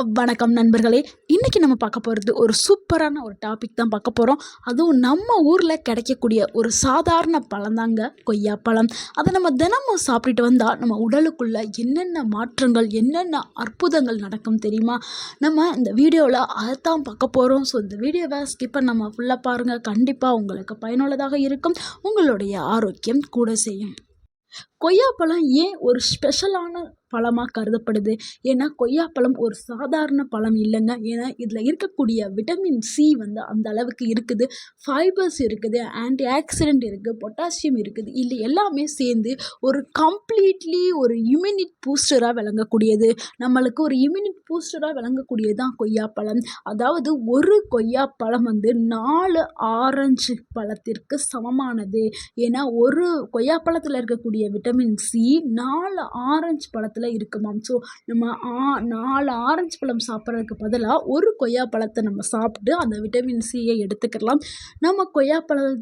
வணக்கம் நண்பர்களே. இன்றைக்கி நம்ம பார்க்க போகிறது ஒரு சூப்பரான ஒரு டாபிக் தான் பார்க்க போகிறோம் அதுவும் நம்ம ஊரில் கிடைக்கக்கூடிய ஒரு சாதாரண பழம்தாங்க கொய்யாப்பழம் அதை நம்ம தினமும் சாப்பிட்டுட்டு வந்தால் நம்ம உடலுக்குள்ளே என்னென்ன மாற்றங்கள் என்னென்ன அற்புதங்கள் நடக்கும் தெரியுமா? நம்ம இந்த வீடியோவில் அதைத்தான் பார்க்க போகிறோம் ஸோ இந்த வீடியோவை ஸ்கிப்பை நம்ம ஃபுல்லாக பாருங்கள் கண்டிப்பாக உங்களுக்கு பயனுள்ளதாக இருக்கும். உங்களுடைய ஆரோக்கியம் கூட செய்யும். கொய்யாப்பழம் ஏன் ஒரு ஸ்பெஷலான பழமாக கருதப்படுது. ஏன்னா கொய்யாப்பழம் ஒரு சாதாரண பழம் இல்லைங்க. ஏன்னா இதில் இருக்கக்கூடிய விட்டமின் சி வந்து அந்த அளவுக்கு இருக்குது. ஃபைபர்ஸ் இருக்குது ஆன்டி ஆக்சிடென்ட் இருக்குது பொட்டாசியம் இருக்குது. இல்லை எல்லாமே சேர்ந்து ஒரு கம்ப்ளீட்லி ஒரு இம்யூனிட் பூஸ்டராக விளங்கக்கூடியது. நம்மளுக்கு ஒரு இம்யூனிட் பூஸ்டராக விளங்கக்கூடியது தான் கொய்யாப்பழம் அதாவது ஒரு கொய்யாப்பழம் வந்து நாலு ஆரஞ்சு பழத்திற்கு சமமானது. ஏன்னா ஒரு கொய்யாப்பழத்தில் இருக்கக்கூடிய விட்டமின் சி நாலு ஆரஞ்சு பழத்தில் இருக்குமாம் ஸோ நம்ம ஆ நாலு ஆரஞ்சு பழம் சாப்பிட்றதுக்கு பதிலாக ஒரு கொய்யா பழத்தை நம்ம சாப்பிட்டு அந்த விட்டமின் சியை எடுத்துக்கலாம். நம்ம கொய்யாப்பழம்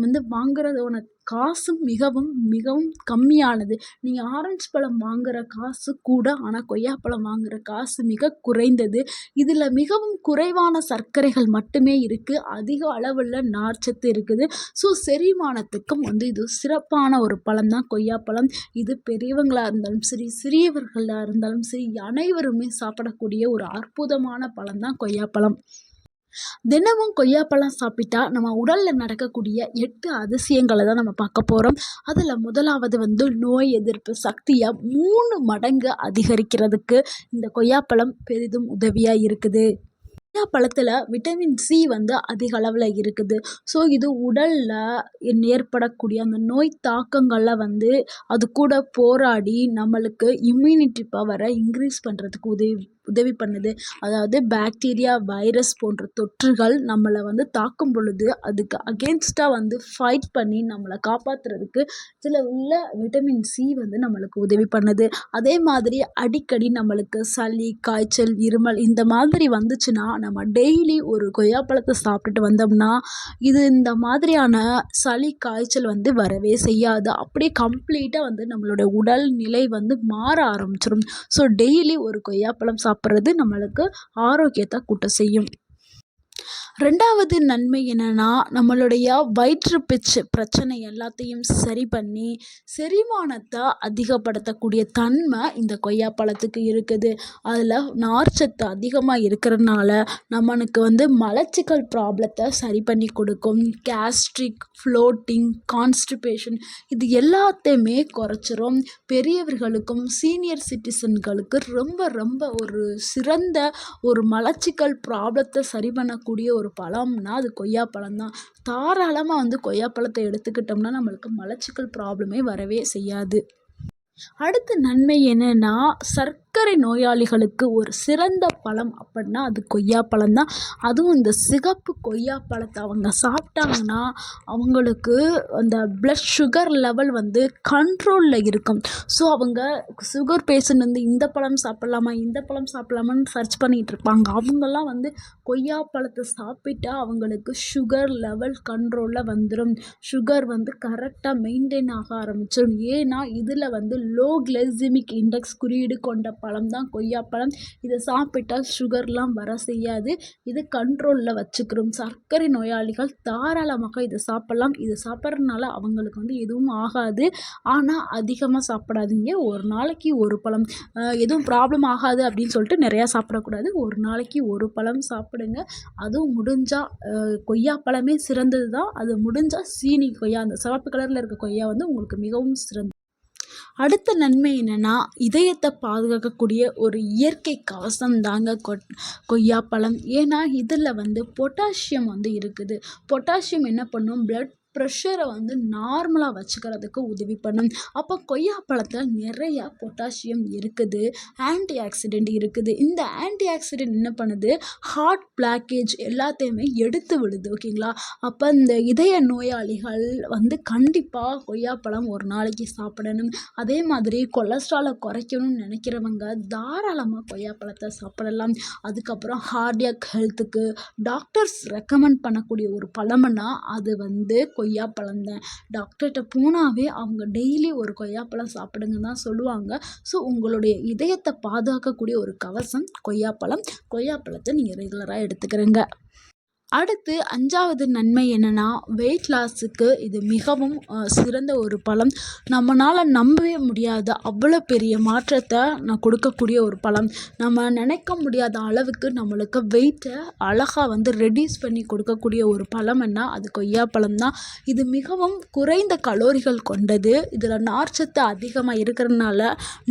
வந்து வாங்குறதோட காசும் மிகவும் மிகவும் கம்மியானது. நீங்கள் ஆரஞ்சு பழம் வாங்குகிற காசு கூட ஆனால் கொய்யாப்பழம் வாங்குகிற காசு மிக குறைந்தது. இதில் மிகவும் குறைவான சர்க்கரைகள் மட்டுமே இருக்குது அதிக அளவில் நார்ச்சத்து இருக்குது. ஸோ செரிமானத்துக்கும் வந்து இது சிறப்பான ஒரு பழம் தான். கொய்யாப்பழம் இது பெரியவங்களாக இருந்தாலும் சரி சிறியவர்களாக இருந்தாலும் சரி அனைவருமே சாப்பிடக்கூடிய ஒரு அற்புதமான பழம் தான் கொய்யாப்பழம் தினமும் கொய்யாப்பழம் சாப்பிட்டா நம்ம உடலில் நடக்கக்கூடிய எட்டு அதிசயங்களை தான் நம்ம பார்க்க போகிறோம் அதில் முதலாவது வந்து நோய் எதிர்ப்பு சக்தியை மூணு மடங்கு அதிகரிக்கிறதுக்கு இந்த கொய்யாப்பழம் பெரிதும் உதவியாக இருக்குது. கொய்யாப்பழத்தில் விட்டமின் சி வந்து அதிக அளவில் இருக்குது. ஸோ இது உடலில் ஏற்படக்கூடிய அந்த நோய் தாக்கங்களை வந்து அது கூட போராடி நம்மளுக்கு இம்யூனிட்டி பவரை இன்க்ரீஸ் பண்ணுறதுக்கு உதவி உதவி பண்ணுது. அதாவது பாக்டீரியா வைரஸ் போன்ற தொற்றுகள் நம்மளை வந்து தாக்கும் பொழுது அதுக்கு அகேன்ஸ்டாக வந்து ஃபைட் பண்ணி நம்மளை காப்பாற்றுறதுக்கு இதில் உள்ள விட்டமின் சி வந்து நம்மளுக்கு உதவி பண்ணுது. அதே மாதிரி அடிக்கடி நம்மளுக்கு சளி காய்ச்சல் இருமல் இந்த மாதிரி வந்துச்சுன்னா நம்ம டெய்லி ஒரு கொய்யாப்பழத்தை சாப்பிட்டுட்டு வந்தோம்னா இது இந்த மாதிரியான சளி காய்ச்சல் வந்து வரவே செய்யாது. அப்படியே கம்ப்ளீட்டாக வந்து நம்மளோட உடல் நிலை வந்து மாற ஆரம்பிச்சிடும் ஸோ டெய்லி ஒரு கொய்யாப்பழம் சாப்பிட்றது நம்மளுக்கு ஆரோக்கியத்தை கூட்ட செய்யும். ரெண்டாவது நன்மை என்னென்னா நம்மளுடைய வயிற்று பிச்சு பிரச்சனை எல்லாத்தையும் சரி பண்ணி செரிமானத்தை அதிகப்படுத்தக்கூடிய தன்மை இந்த கொய்யாப்பழத்துக்கு இருக்குது. அதில் நார்ச்சத்து அதிகமாக இருக்கிறதுனால நம்மளுக்கு வந்து மலச்சிக்கல் ப்ராப்ளத்தை சரி பண்ணி கொடுக்கும். கேஸ்ட்ரிக் ஃப்ளோட்டிங் கான்ஸ்டிபேஷன் இது எல்லாத்தையுமே குறைச்சிரும். பெரியவர்களுக்கும் சீனியர் சிட்டிசன்களுக்கு ரொம்ப ரொம்ப ஒரு சிறந்த ஒரு மலச்சிக்கல் ப்ராப்ளத்தை சரி பண்ணக்கூடிய ஒரு ஒரு பழம்னா அது கொய்யாப்பழம் தான். தாராளமாக வந்து கொய்யாப்பழத்தை எடுத்துக்கிட்டோம்னா நம்மளுக்கு மலச்சிக்கல் ப்ராப்ளமே வரவே செய்யாது. அடுத்த நன்மை என்னென்னா சர்க்கரை நோயாளிகளுக்கு ஒரு சிறந்த பழம் அப்படின்னா அது கொய்யாப்பழம் தான். அதுவும் இந்த சிகப்பு கொய்யாப்பழத்தை அவங்க சாப்பிட்டாங்கன்னா அவங்களுக்கு அந்த ப்ளட் சுகர் லெவல் வந்து கண்ட்ரோலில் இருக்கும். ஸோ அவங்க சுகர் பேஷண்ட் வந்து இந்த பழம் சாப்பிட்லாமா இந்த பழம் சாப்பிட்லாமான்னு சர்ச் பண்ணிகிட்டு இருப்பாங்க. அவங்கெல்லாம் வந்து கொய்யாப்பழத்தை சாப்பிட்டா அவங்களுக்கு சுகர் லெவல் கண்ட்ரோலில் வந்துடும் சுகர் வந்து கரெக்டாக மெயின்டைன் ஆக ஆரம்பிச்சிடும் ஏன்னா இதில் வந்து லோ கிளைசிமிக் இண்டெக்ஸ் குறியீடு கொண்ட பழம் தான் கொய்யாப்பழம். இதை சாப்பிட்டால் சுகர்லாம் வர செய்யாது. இது கண்ட்ரோலில் வச்சுக்கிறோம். சர்க்கரை நோயாளிகள் தாராளமாக இதை சாப்பிட்லாம். இதை சாப்பிட்றதுனால அவங்களுக்கு வந்து எதுவும் ஆகாது. ஆனால் அதிகமாக சாப்பிடாதீங்க. ஒரு நாளைக்கு ஒரு பழம். எதுவும் ப்ராப்ளம் ஆகாது அப்படின்னு சொல்லிட்டு நிறையா சாப்பிடக்கூடாது. ஒரு நாளைக்கு ஒரு பழம் சாப்பிடுங்க. அதுவும் முடிஞ்சால் கொய்யாப்பழமே சிறந்தது தான் அது முடிஞ்சால் சீனி கொய்யா அந்த சிவப்பு கலரில் இருக்க கொய்யா வந்து உங்களுக்கு மிகவும் சிறந்தது. அடுத்த நன்மை என்னென்னா இதயத்தை பாதுகாக்கக்கூடிய ஒரு இயற்கை கவசம் தாங்க கொட் கொய்யாப்பழம் ஏன்னா இதில் வந்து பொட்டாசியம் வந்து இருக்குது. பொட்டாசியம் என்ன பண்ணும்? ப்ளட் ப்ரெஷரை வந்து நார்மலாக வச்சுக்கிறதுக்கு உதவி பண்ணும். அப்போ கொய்யாப்பழத்தில் நிறையா பொட்டாசியம் இருக்குது ஆன்டி ஆக்சிடெண்ட் இருக்குது. இந்த ஆன்டி ஆக்சிடெண்ட் என்ன பண்ணுது? ஹார்ட் பிளாக்கேஜ் எல்லாத்தையுமே எடுத்து விடுது ஓகேங்களா அப்போ இந்த இதய நோயாளிகள் வந்து கண்டிப்பாக கொய்யாப்பழம் ஒரு நாளைக்கு சாப்பிடணும். அதே மாதிரி கொலஸ்ட்ராலை குறைக்கணும்னு நினைக்கிறவங்க தாராளமாக கொய்யாப்பழத்தை சாப்பிடலாம். அதுக்கப்புறம் ஹார்டியாக் ஹெல்த்துக்கு டாக்டர்ஸ் ரெக்கமெண்ட் பண்ணக்கூடிய ஒரு பழம்னா அது வந்து கொய்யாப்பழம் தான் டாக்டர்கிட்ட போனாவே அவங்க டெய்லி ஒரு கொய்யாப்பழம் சாப்பிடுங்கன்னு தான் சொல்லுவாங்க. ஸோ உங்களுடைய இதயத்தை பாதுகாக்கக்கூடிய ஒரு கவசம் கொய்யாப்பழம் கொய்யாப்பழத்தை நீங்கள் ரெகுலராக எடுத்துக்கிறங்க. அடுத்து அஞ்சாவது நன்மை என்னென்னா வெயிட் லாஸுக்கு இது மிகவும் சிறந்த ஒரு பழம் நம்மளால் நம்பவே முடியாத அவ்வளோ பெரிய மாற்றத்தை நான் கொடுக்கக்கூடிய ஒரு பழம் நம்ம நினைக்க முடியாத அளவுக்கு நம்மளுக்கு வெயிட்டை அழகாக வந்து ரெடியூஸ் பண்ணி கொடுக்கக்கூடிய ஒரு பழம்னா அது கொய்யாப்பழம் தான். இது மிகவும் குறைந்த கலோரிகள் கொண்டது. இதில் நார்ச்சத்து அதிகமாக இருக்கிறதுனால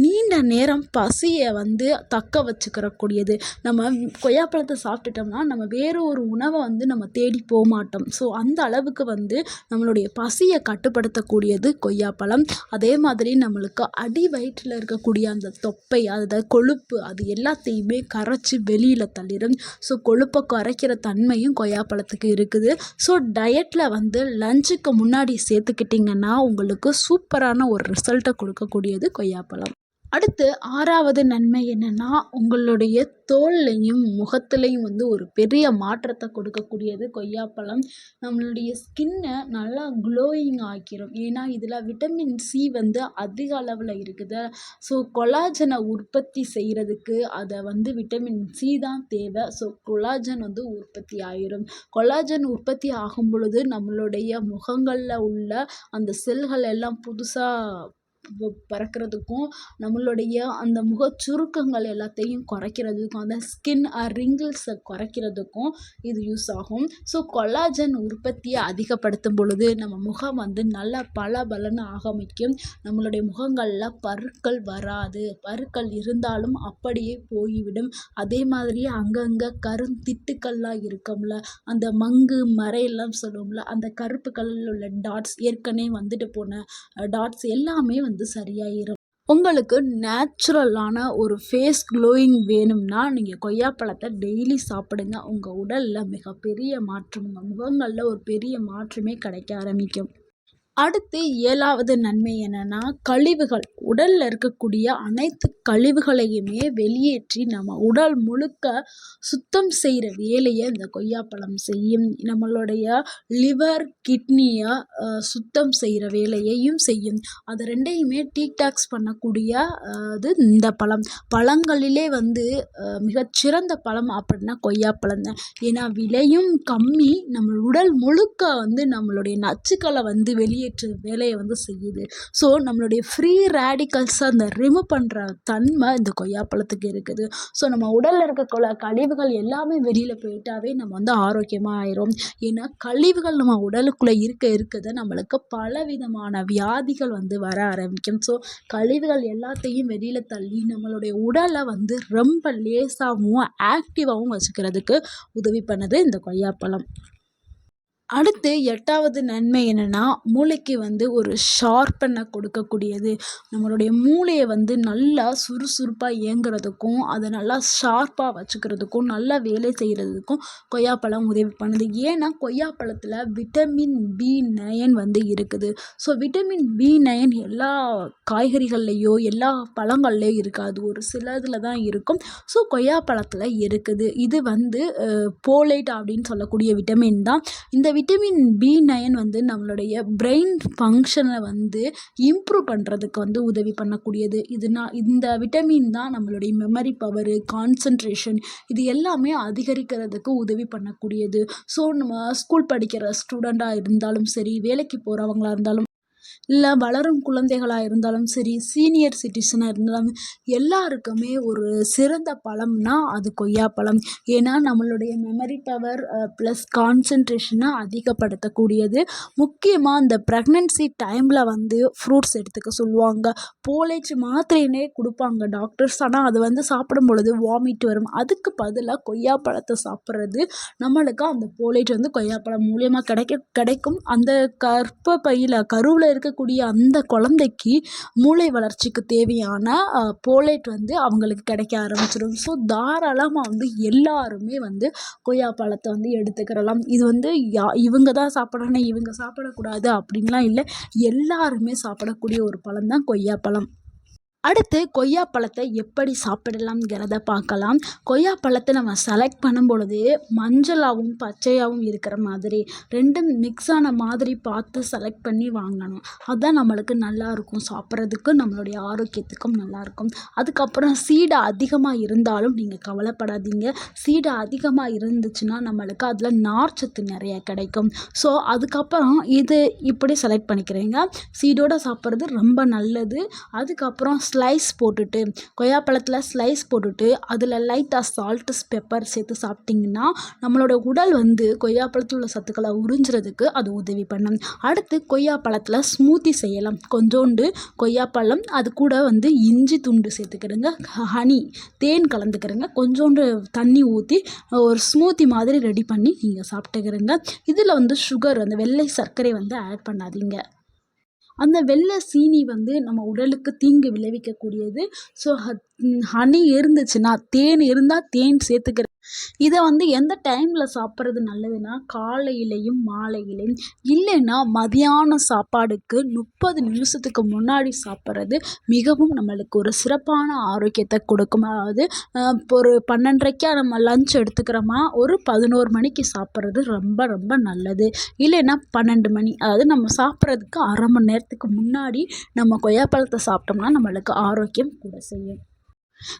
நீண்ட நேரம் பசியை வந்து தக்க வச்சுக்கிறக்கூடியது. நம்ம கொய்யாப்பழத்தை சாப்பிட்டுட்டோம்னா நம்ம வேறு ஒரு உணவை வந்து நம்ம தேடி போக மாட்டோம் ஸோ அந்த அளவுக்கு வந்து நம்மளுடைய பசியை கட்டுப்படுத்தக்கூடியது கொய்யாப்பழம். அதே மாதிரி நம்மளுக்கு அடி வயிற்றில் இருக்கக்கூடிய அந்த தொப்பை அந்த கொழுப்பு அது எல்லாத்தையுமே கரைச்சி வெளியில் தள்ளிடும் ஸோ கொழுப்பை குறைக்கிற தன்மையும் கொய்யாப்பழத்துக்கு இருக்குது. ஸோ டயட்டில் வந்து லஞ்சுக்கு முன்னாடி சேர்த்துக்கிட்டிங்கன்னா உங்களுக்கு சூப்பரான ஒரு ரிசல்ட்டை கொடுக்கக்கூடியது கொய்யாப்பழம். அடுத்து ஆறாவது நன்மை என்னென்னா உங்களுடைய தோல்லையும் முகத்துலையும் வந்து ஒரு பெரிய மாற்றத்தை கொடுக்கக்கூடியது கொய்யாப்பழம். நம்மளுடைய ஸ்கின்னை நல்லா க்ளோயிங் ஆக்கிரும். ஏன்னா இதில் விட்டமின் சி வந்து அதிக அளவில் இருக்குது. ஸோ கொலாஜனை உற்பத்தி செய்கிறதுக்கு அதை வந்து விட்டமின் சி தான் தேவை. ஸோ கொலாஜன் வந்து உற்பத்தி ஆயிரும். கொலாஜன் உற்பத்தி ஆகும் பொழுது நம்மளுடைய முகங்களில் உள்ள அந்த செல்கள் எல்லாம் புதுசாக பறக்கிறதுக்கும் நம்மளுடைய அந்த முக சுருக்கங்கள் எல்லாத்தையும் குறைக்கிறதுக்கும் அந்த ஸ்கின் ரிங்கிள்ஸை குறைக்கிறதுக்கும் இது யூஸ் ஆகும். ஸோ கொலாஜன் உற்பத்தியை அதிகப்படுத்தும் பொழுது நம்ம முகம் வந்து நல்லா பளபளன்னு ஆகமைக்கும். நம்மளுடைய முகங்களில் பருக்கள் வராது. பருக்கள் இருந்தாலும் அப்படியே போய்விடும். அதே மாதிரியே அங்கங்கே கருந்திட்டுக்கள்லாம் இருக்கும்ல அந்த மங்கு மறையெல்லாம் சொல்லுவோம்ல அந்த கருப்பு கலரில் உள்ள டாட்ஸ் ஏற்கனவே வந்துட்டு போன டாட்ஸ் எல்லாமே வந்து சரியாயிடும் உங்களுக்கு நேச்சுரலான ஒரு ஃபேஸ் க்ளோயிங் வேணும்னா நீங்கள் கொய்யாப்பழத்தை டெய்லி சாப்பிடுங்க. உங்கள் உடலில் மிகப்பெரிய மாற்றம் உங்கள் முகங்களில் ஒரு பெரிய மாற்றமே கிடைக்க ஆரம்பிக்கும். அடுத்து ஏழாவது நன்மை என்னென்னா கழிவுகள். உடலில் இருக்கக்கூடிய அனைத்து கழிவுகளையுமே வெளியேற்றி நம்ம உடல் முழுக்க சுத்தம் செய்கிற வேலையை இந்த கொய்யாப்பழம் செய்யும். நம்மளுடைய லிவர் கிட்னியை சுத்தம் செய்கிற வேலையையும் செய்யும். அது ரெண்டையுமே டீடாக்ஸ் பண்ணக்கூடிய இது இந்த பழம். பழங்களிலே வந்து மிகச்சிறந்த பழம் அப்படின்னா கொய்யாப்பழம் தான். ஏன்னா விலையும் கம்மி. நம்ம உடல் முழுக்க வந்து நம்மளுடைய நச்சுக்களை வந்து வெளியே வெளியேற்று வேலையை வந்து செய்யுது. ஸோ நம்மளுடைய ஃப்ரீ ரேடிக்கல்ஸை அந்த ரிமூவ் பண்ணுற தன்மை இந்த கொய்யாப்பழத்துக்கு இருக்குது. ஸோ நம்ம உடலில் இருக்கக்குள்ள கழிவுகள் எல்லாமே வெளியில் போயிட்டாவே நம்ம வந்து ஆரோக்கியமாக ஆயிரும். ஏன்னா கழிவுகள் நம்ம உடலுக்குள்ளே இருக்க இருக்கிறத நம்மளுக்கு பலவிதமான வியாதிகள் வந்து வர ஆரம்பிக்கும். ஸோ கழிவுகள் எல்லாத்தையும் வெளியில் தள்ளி நம்மளுடைய உடலை வந்து ரொம்ப லேசாகவும் ஆக்டிவாகவும் வச்சுக்கிறதுக்கு உதவி பண்ணுது இந்த கொய்யாப்பழம். அடுத்து எட்டாவது நன்மை என்னென்னா மூளைக்கு வந்து ஒரு ஷார்ப்பனை கொடுக்கக்கூடியது. நம்மளுடைய மூளையை வந்து நல்லா சுறுசுறுப்பாக இயங்குறதுக்கும் அதை நல்லா ஷார்ப்பாக வச்சுக்கிறதுக்கும் நல்லா வேலை செய்கிறதுக்கும் கொய்யாப்பழம் உதவி பண்ணுது. ஏன்னா கொய்யாப்பழத்தில் விட்டமின் பி நயன் வந்து இருக்குது. ஸோ விட்டமின் பி நயன் எல்லா காய்கறிகள்லேயோ எல்லா பழங்கள்லேயும் இருக்காது. ஒரு சிலதில் தான் இருக்கும். ஸோ கொய்யாப்பழத்தில் இருக்குது. இது வந்து போலைட் அப்படின்னு சொல்லக்கூடிய விட்டமின் தான். இந்த விட்டமின் பி நயன் வந்து நம்மளுடைய பிரெயின் ஃபங்க்ஷனை வந்து இம்ப்ரூவ் பண்ணுறதுக்கு வந்து உதவி பண்ணக்கூடியது. இதுனா இந்த விட்டமின் தான் நம்மளுடைய மெமரி பவரு கான்சன்ட்ரேஷன் இது எல்லாமே அதிகரிக்கிறதுக்கு உதவி பண்ணக்கூடியது. ஸோ நம்ம ஸ்கூல் படிக்கிற ஸ்டூடெண்ட்டாக இருந்தாலும் சரி வேலைக்கு போகிறவங்களா இருந்தாலும் இல்லை வளரும் குழந்தைகளாக இருந்தாலும் சரி சீனியர் சிட்டிசனாக இருந்தாலும் எல்லாருக்குமே ஒரு சிறந்த பழம்னா அது கொய்யாப்பழம். ஏன்னா நம்மளுடைய மெமரி பவர் ப்ளஸ் கான்சன்ட்ரேஷனை அதிகப்படுத்தக்கூடியது. முக்கியமாக இந்த ப்ரெக்னென்சி டைமில் வந்து ஃப்ரூட்ஸ் எடுத்துக்க சொல்லுவாங்க. போலேஜ் மாத்திரையினே கொடுப்பாங்க டாக்டர்ஸ் ஆனால் அது வந்து சாப்பிடும் பொழுது வாமிட் வரும். அதுக்கு பதிலாக கொய்யாப்பழத்தை சாப்பிட்றது. நம்மளுக்கு அந்த போலேஜ் வந்து கொய்யாப்பழம் மூலியமாக கிடைக்க கிடைக்கும். அந்த கற்பப்பையில் கருவில் இருக்கக்கூடிய அந்த குழந்தைக்கு மூளை வளர்ச்சிக்கு தேவையான போலேட் வந்து அவங்களுக்கு கிடைக்க ஆரம்பிச்சிடும் ஸோ தாராளமாக வந்து எல்லாருமே வந்து கொய்யா பழத்தை வந்து எடுத்துக்கிறலாம். இது வந்து யா இவங்க தான் சாப்பிடணும் இவங்க சாப்பிடக்கூடாது அப்படின்லாம் இல்லை. எல்லாருமே சாப்பிடக்கூடிய ஒரு பழம் தான் கொய்யாப்பழம் அடுத்து கொய்யா பழத்தை எப்படி சாப்பிடலாம்ங்கிறத பார்க்கலாம். கொய்யா பழத்தை நம்ம செலக்ட் பண்ணும் பொழுது மஞ்சளாகவும் பச்சையாகவும் இருக்கிற மாதிரி ரெண்டும் மிக்ஸ் ஆன மாதிரி பார்த்து செலக்ட் பண்ணி வாங்கணும். அதுதான் நம்மளுக்கு நல்லாயிருக்கும் சாப்பிட்றதுக்கும் நம்மளுடைய ஆரோக்கியத்துக்கும் நல்லாயிருக்கும் அதுக்கப்புறம் சீடை அதிகமாக இருந்தாலும் நீங்கள் கவலைப்படாதீங்க. சீடை அதிகமாக இருந்துச்சுன்னா நம்மளுக்கு அதில் நார்ச்சத்து நிறைய கிடைக்கும். ஸோ அதுக்கப்புறம் இது இப்படி செலக்ட் பண்ணிக்கிறீங்க. சீடோடு சாப்பிட்றது ரொம்ப நல்லது. அதுக்கப்புறம் ஸ்லைஸ் போட்டுட்டு கொய்யாப்பழத்தில் ஸ்லைஸ் போட்டுட்டு அதில் லைட்டாக சால்ட்டு பெப்பர் சேர்த்து சாப்பிட்டிங்கன்னா நம்மளோட உடல் வந்து கொய்யாப்பழத்தில் உள்ள சத்துக்களை உறிஞ்சுறதுக்கு அது உதவி பண்ணும். அடுத்து கொய்யாப்பழத்தில் ஸ்மூத்தி செய்யலாம். கொஞ்சோண்டு கொய்யாப்பழம் அது கூட வந்து இஞ்சி துண்டு சேர்த்துக்கிறேங்க. ஹனி தேன் கலந்துக்கிறங்க. கொஞ்சோண்டு தண்ணி ஊற்றி ஒரு ஸ்மூத்தி மாதிரி ரெடி பண்ணி நீங்கள் சாப்பிட்டுக்கிறங்க. இதில் வந்து சுகர் அந்த வெள்ளை சர்க்கரை வந்து ஆட் பண்ணாதீங்க. அந்த வெள்ளை சீனி வந்து நம்ம உடலுக்கு தீங்கு விளைவிக்கக்கூடியது. ஸோ ஹனி இருந்துச்சுன்னா தேன் இருந்தால் தேன் சேர்த்துக்கிற இதை வந்து எந்த டைமில் சாப்பிட்றது நல்லதுன்னா காலையிலையும் மாலையிலையும். இல்லைன்னா மதியான சாப்பாடுக்கு முப்பது நிமிஷத்துக்கு முன்னாடி சாப்பிட்றது மிகவும் நம்மளுக்கு ஒரு சிறப்பான ஆரோக்கியத்தை கொடுக்கும். அதாவது ஒரு பன்னெண்டரைக்கா நம்ம லஞ்ச் எடுத்துக்கிறோமா ஒரு பதினோரு மணிக்கு சாப்பிட்றது ரொம்ப ரொம்ப நல்லது. இல்லைன்னா பன்னெண்டு மணி அதாவது நம்ம சாப்பிட்றதுக்கு அரை மணி நேரத்துக்கு முன்னாடி நம்ம கொய்யாப்பழத்தை சாப்பிட்டோம்னா நம்மளுக்கு ஆரோக்கியம் கூட செய்யும்.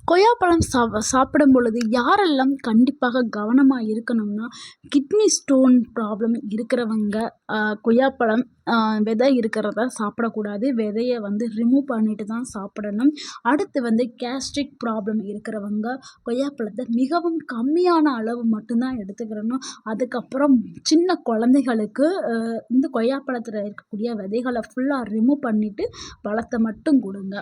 கொய்யாப்பழம் சா சாப்பிடும் பொழுது யாரெல்லாம் கண்டிப்பாக கவனமாக இருக்கணும்னா கிட்னி ஸ்டோன் ப்ராப்ளம் இருக்கிறவங்க கொய்யாப்பழம் விதை இருக்கிறத சாப்பிடக்கூடாது. விதையை வந்து ரிமூவ் பண்ணிட்டு தான் சாப்பிடணும். அடுத்து வந்து கேஸ்ட்ரிக் ப்ராப்ளம் இருக்கிறவங்க கொய்யாப்பழத்தை மிகவும் கம்மியான அளவு மட்டும்தான் எடுத்துக்கிறணும் அதுக்கப்புறம் சின்ன குழந்தைகளுக்கு இந்த கொய்யாப்பழத்தில் இருக்கக்கூடிய விதைகளை ஃபுல்லாக ரிமூவ் பண்ணிவிட்டு பழத்தை மட்டும் கொடுங்க.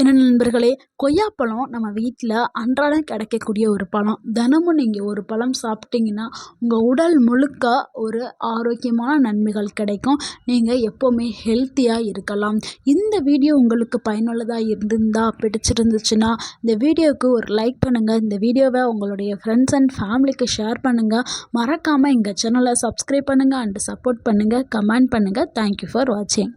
என்ன நண்பர்களே கொய்யாப்பழம் நம்ம வீட்டில் அன்றாடம் கிடைக்கக்கூடிய ஒரு பழம். தினமும் நீங்கள் ஒரு பழம் சாப்பிட்டீங்கன்னா உங்கள் உடல் முழுக்க ஒரு ஆரோக்கியமான நன்மைகள் கிடைக்கும். நீங்கள் எப்போவுமே ஹெல்த்தியாக இருக்கலாம். இந்த வீடியோ உங்களுக்கு பயனுள்ளதாக இருந்திருந்தா பிடிச்சிருந்துச்சுன்னா இந்த வீடியோவுக்கு ஒரு லைக் பண்ணுங்கள் இந்த வீடியோவை உங்களுடைய ஃப்ரெண்ட்ஸ் அண்ட் ஃபேமிலிக்கு ஷேர் பண்ணுங்கள் மறக்காமல் எங்கள் சேனலை சப்ஸ்கிரைப் பண்ணுங்கள் அண்ட் சப்போர்ட் பண்ணுங்கள் கமெண்ட் பண்ணுங்கள் தேங்க்யூ ஃபார் வாட்சிங்